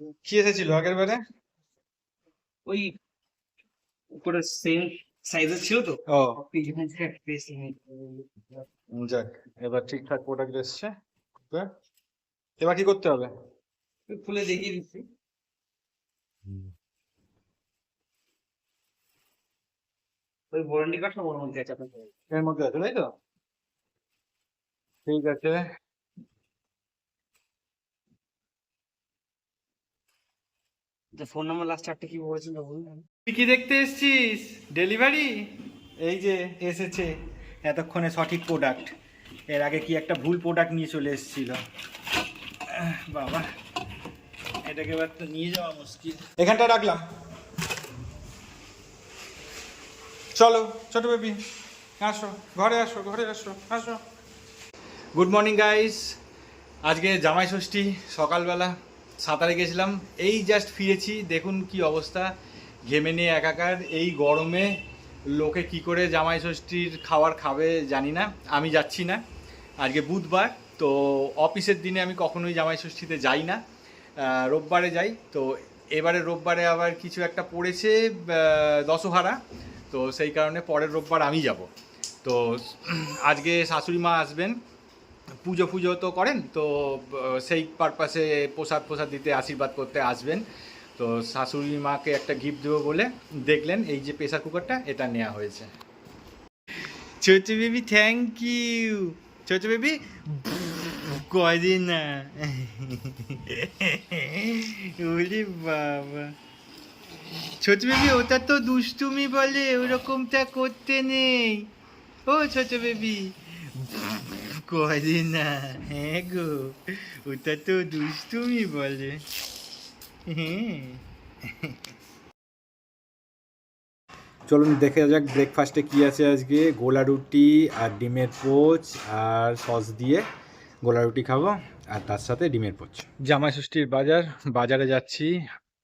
কি এসেছিল আগের বারে? ওই উপরে সেম সাইজের ছিল তো? ও। যাক এবার ঠিকঠাক প্রোডাক্ট এসছে এবার- কি করতে হবে? খুলে দেখিয়ে দিচ্ছি। ওই ওয়ারেন্টি কার্ডটা ওর মধ্যে আছে আপনার এর মধ্যে আছে তাই তো? ঠিক আছে। ফোন নাম্বার লাস্ট চারটে কি বলেছিল বলুন। তুই কি দেখতে এসেছিস? ডেলিভারি এই যে এসেছে, এতক্ষণে সঠিক প্রোডাক্টের আগে কি একটা ভুল প্রোডাক্ট নিয়ে চলে এসেছিল? বাবা, এটাকে এবার তো নিয়ে যাওয়া মুশকিল। এখানটা রাখলাম। চলো, ছোট বেবি আসো, ঘরে আসো ঘরে আসো আসো। গুড মর্নিং গাইস আজকে জামাই ষষ্ঠী সকালবেলা। সাঁতারে গেছিলাম। এই জাস্ট ফিরেছি, দেখুন কি অবস্থা। ঘেমে নিয়ে একাকার, এই গরমে লোকে কি করে জামাই ষষ্ঠীর খাবার খাবে জানি না, আমি যাচ্ছি না। আজকে বুধবার, তো অফিসের দিনে আমি কখনোই জামাই ষষ্ঠীতে যাই না। রোববারে যাই, তো এবারে রোববারে আবার কিছু একটা পড়েছে দশহারা, তো সেই কারণে পরের রোববার আমি যাব। তো আজকে শাশুড়ি মা আসবেন পুজো ফুজো তো করেন, তো সেই পারপাসে প্রসাদ প্রসাদ দিতে, আশীর্বাদ করতে আসবেন। তো শাশুড়ি মাকে একটা গিফট দেবো বলে দেখলেন, এই যে প্রেসার কুকারটা এটা নেওয়া হয়েছে। ছোট বেবি থ্যাংক ইউ ছোট বেবি কদিন না ওরে বাবা। ছোট বেবি ওটা তো দুষ্টুমি বলে, ওরকমটা করতে নেই। ও ছোট বেবি করে না হ্যাঁ গো ওটা তো দুষ্টুমি বলে হ্যাঁ চলুন দেখে যাক ব্রেকফাস্টে কি আছে আজকে। গোলা রুটি আর ডিমের পোচ আর সস দিয়ে গোলা রুটি খাব আর তার সাথে ডিমের পোচ। জামাই ষষ্ঠীর বাজার, বাজারে যাচ্ছি।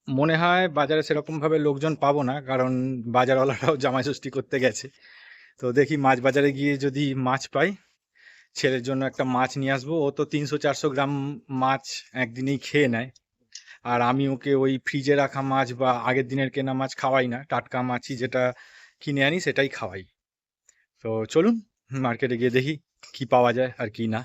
মনে হয় বাজারে সেরকমভাবে লোকজন পাবো না, কারণ বাজারওয়ালারাও জামাই ষষ্ঠী করতে গেছে। তো দেখি মাছ বাজারে গিয়ে যদি মাছ পাই। ছেলের জন্য একটা মাছ নিয়ে আসব। ও তো তিনশো চারশো গ্রাম মাছ একদিনেই খেয়ে নেয়। আর আমি ওকে ওই ফ্রিজে রাখা মাছ বা আগের দিনের কেনা মাছ খাওয়াই না। টাটকা মাছই যেটা কিনে আনি সেটাই খাওয়াই। তো চলুন মার্কেটে গিয়ে দেখি কি পাওয়া যায় আর কি না।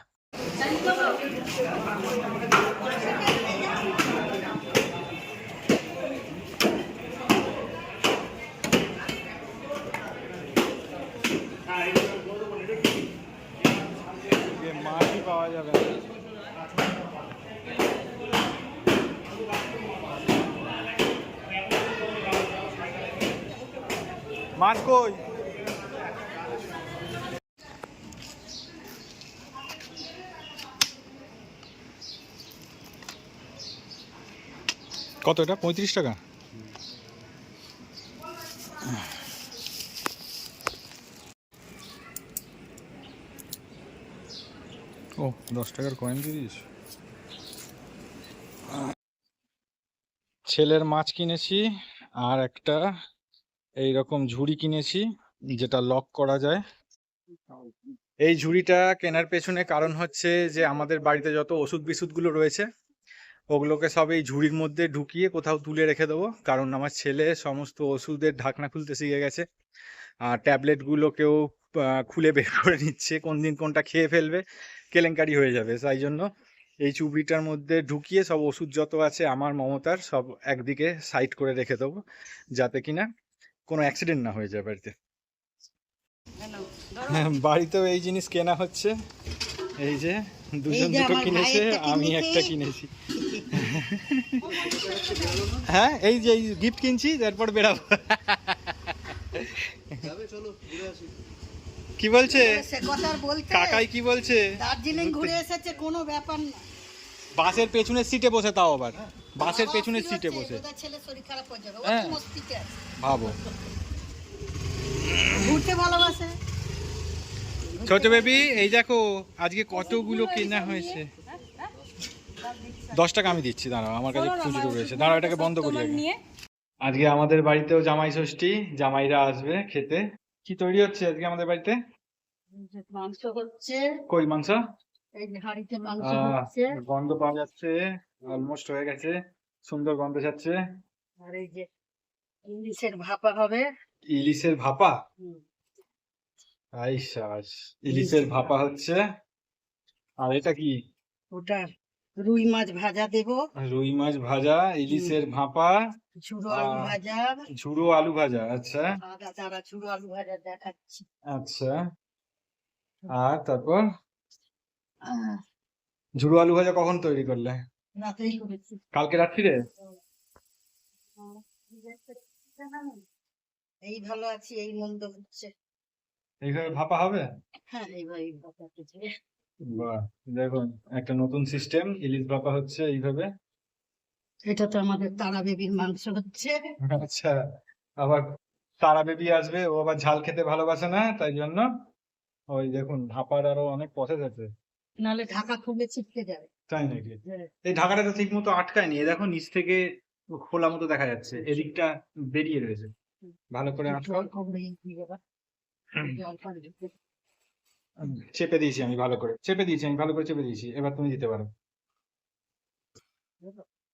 মাছ কই কত এটা? পঁয়ত্রিশ টাকা? ও, দশ টাকার কয়েন দিয়ে দিস ছেলের মাছ কিনেছি, আর একটা এই রকম ঝুড়ি কিনেছি, যেটা লক করা যায়। এই ঝুড়িটা কেনার পেছনে কারণ হচ্ছে যে, আমাদের বাড়িতে যত ওষুধ বিষুধগুলো রয়েছে, ওগুলোকে সব এই ঝুড়ির মধ্যে ঢুকিয়ে কোথাও তুলে রেখে দেবো। কারণ আমার ছেলে সমস্ত ওষুধের ঢাকনা খুলতে শিখে গেছে। আর ট্যাবলেটগুলোকেও খুলে বের করে নিচ্ছে, কোন দিন কোনটা খেয়ে ফেলবে, কেলেঙ্কারি হয়ে যাবে। তাই জন্য এই চুবড়িটার মধ্যে ঢুকিয়ে সব ওষুধ যত আছে, আমার মমতার সব একদিকে সাইড করে রেখে দেবো, যাতে কিনা কোনো অ্যাক্সিডেন্ট না হয়ে যায় বাড়িতে। হ্যাঁ, বাড়িতেও এই জিনিস কেনা হচ্ছে। এই যে দুজন দুটো কিনেছে আমি একটা কিনেছি। হ্যাঁ এই যে গিফট কিনছি তারপর বেরাবো কি বলছে? কাকাই কি বলছে? দার্জিলিং ঘুরে এসেছে কোনো ব্যাপার না। বাসের পেছনের সিটে বসে তাও আবার। বাসের পেছনের সিটে বসে। হয়ে ভাবো। ঘুরতে ভালোবাসে। ছোট বেবি এই দেখো আজকে কতগুলো কেনা হয়েছে। দশ টাকা আমি দিচ্ছি দাঁড়াও আমার কাছে খুচরো রয়েছে। দাঁড়াও এটাকে বন্ধ করি আগে। আজকে আমাদের বাড়িতেও জামাই ষষ্ঠী জামাইরা আসবে খেতে। কি তৈরি হচ্ছে আজকে আমাদের বাড়িতে? মাংস হচ্ছে। কই মাংস? এই যে হাঁড়িতে মাংস হচ্ছে। গন্ধ পাওয়া যাচ্ছে। অলমোস্ট হয়ে গেছে। সুন্দর গন্ধ যাচ্ছে। আর এই যে ইলিশের ভাপা হবে। ইলিশের ভাপা? হুম। আই সাবাস ইলিশের ভাপা হচ্ছে। আর এটা কি? ওটা রুই মাছ ভাজা দেব। রুই মাছ ভাজা ইলিশের ভাপা। ঝুড়ো আলু ভাজা। ঝুড়ো আলু ভাজা আচ্ছা। চারা ঝুড়ো আলু ভাজা দেখাচ্ছি। আচ্ছা। আর তারপর? ঝুড়ো আলু ভাজা কখন তৈরি করলে? রাতেই করেছি। কালকে রাত্রিরে? এই ভালো আছি এই মন্দ হচ্ছে। এইভাবে ভাপা হবে? হ্যাঁ এইভাবে ভাপা হচ্ছে। বাহ দেখুন একটা নতুন সিস্টেম ইলিশ ভাপা হচ্ছে এইভাবে। এটা তো আমাদের তারা বেবির মাংস হচ্ছে। আচ্ছা আবার তারা বেবি আসবে ও আবার ঝাল খেতে ভালোবাসে না তাই জন্য। ওই দেখুন ভাপার আরও অনেক প্রসেস আছে। নাহলে ঢাকা খুলে ছিটকে যাবে। তাই নাকি? হ্যাঁ। এই ঢাকাটা তো ঠিক মতো আটকায়নি দেখো নিচ থেকে খোলা মতো দেখা যাচ্ছে। এদিকটা বেরিয়ে রয়েছে। ভালো করে আটকাও। চেপে দিয়েছি আমি ভালো করে। চেপে দিয়েছি আমি ভালো করে চেপে দিয়েছি। এবার তুমি দিতে পারো।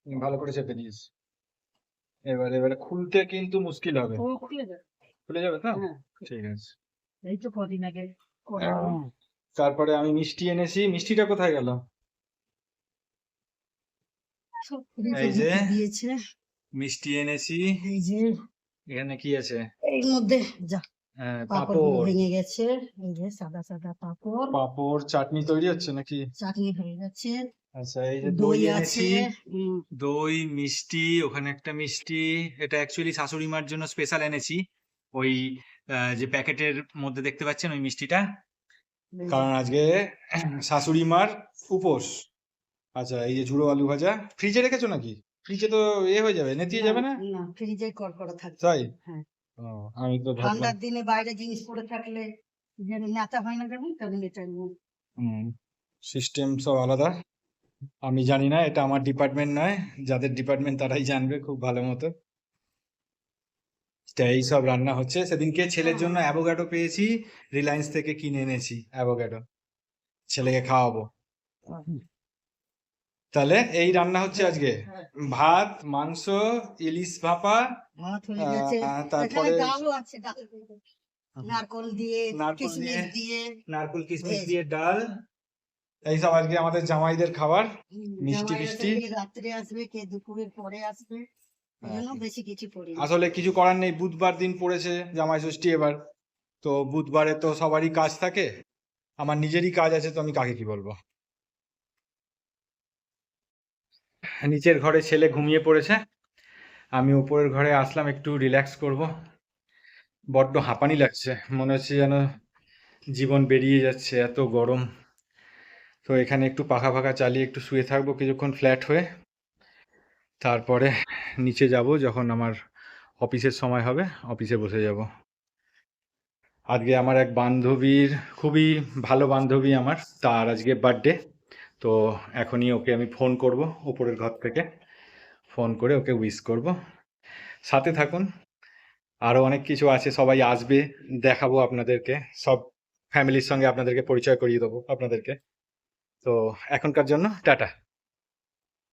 ভালো করে চেপে দিয়েছি। এবার এবারে খুলতে কিন্তু মুশকিল হবে। খুলে যাবে। তো? হ্যাঁ ঠিক আছে। এই তো কদিন আগে তারপরে আমি মিষ্টি এনেছি। মিষ্টিটা কোথায় গেল? এই যে। দিয়েছে। মিষ্টি এনেছি। এই যে এখানে কি আছে? এর মধ্যে যা হ্যাঁ, পাপড় ভেঙে গেছে। এই যে সাদা সাদা পাপড়। পাঁপড় চাটনি তৈরি হচ্ছে নাকি? চাটনি হয়ে গেছে। আচ্ছা এই যে দই আছে। দই মিষ্টি ওখানে একটা মিষ্টি। এটা অ্যাকচুয়ালি শাশুড়ি মার জন্য স্পেশাল এনেছি। ওই যে প্যাকেটের মধ্যে দেখতে পাচ্ছেন ওই মিষ্টিটা? কারণ আজকে শাশুড়ি মার উপোস। আচ্ছা এই যে ঝুড়ো আলু ভাজা ফ্রিজে রেখেছো নাকি? ফ্রিজে তো এ হয়ে যাবে নেতিয়ে যাবে না? না ফ্রিজে কড়কড়া থাকবে। তাই? হ্যাঁ। ও, আমি তো ভাবলাম ঠান্ডার দিনে বাইরে জিনিস পড়ে থাকলে যে নেতা হয় না তেমন এটা সিস্টেম সব আলাদা। আমি জানি না এটা আমার ডিপার্টমেন্ট নয় যাদের ডিপার্টমেন্ট তারাই জানবে খুব ভালো মতো। এই সব রান্না হচ্ছে। সেদিনকে ছেলের জন্য অ্যাভোগাডো পেয়েছি রিলায়েন্স থেকে কিনে এনেছি অ্যাভোগাডো ছেলেকে খাওয়াবো। তাহলে এই রান্না হচ্ছে আজকে হ্যাঁ। ভাত মাংস ইলিশ ভাপা হয়ে তারপরে ডালও আছে ডাল নারকল দিয়ে কিশমিশ দিয়ে, দিয়ে। কিশমিশ দিয়ে ডাল। এই সব আজকে আমাদের জামাইদের খাবার। মিষ্টি ফিষ্টি? রাত্রে আসবে কে দুপুরের পরে আসবে বেশি কিছু করি আসলে কিছু করার নেই বুধবার দিন পড়েছে জামাই ষষ্ঠী এবার। তো বুধবারে তো সবারই কাজ থাকে। আমার নিজেরই কাজ আছে তো আমি কাকে কি বলব? নিচের ঘরে ছেলে ঘুমিয়ে পড়েছে। আমি উপরের ঘরে আসলাম, একটু রিল্যাক্স করব। বড্ড হাঁপানি লাগছে, মনে হচ্ছে যেন জীবন বেরিয়ে যাচ্ছে, এত গরম। তো এখানে একটু পাখা ফাঁকা চালিয়ে একটু শুয়ে থাকব কিছুক্ষণ ফ্ল্যাট হয়ে। তারপরে নিচে যাব যখন আমার অফিসের সময় হবে, অফিসে বসে যাব। আজকে আমার এক বান্ধবীর, খুবই ভালো বান্ধবী আমার, তার আজকে বার্থডে তো এখনই ওকে আমি ফোন করব উপরের ঘর থেকে। ফোন করে ওকে উইশ করব। সাথে থাকুন। আরও অনেক কিছু আছে, সবাই আসবে, দেখাবো আপনাদেরকে। সব ফ্যামিলির সঙ্গে আপনাদেরকে পরিচয় করিয়ে দেবো আপনাদেরকে। তো এখনকার জন্য টাটা।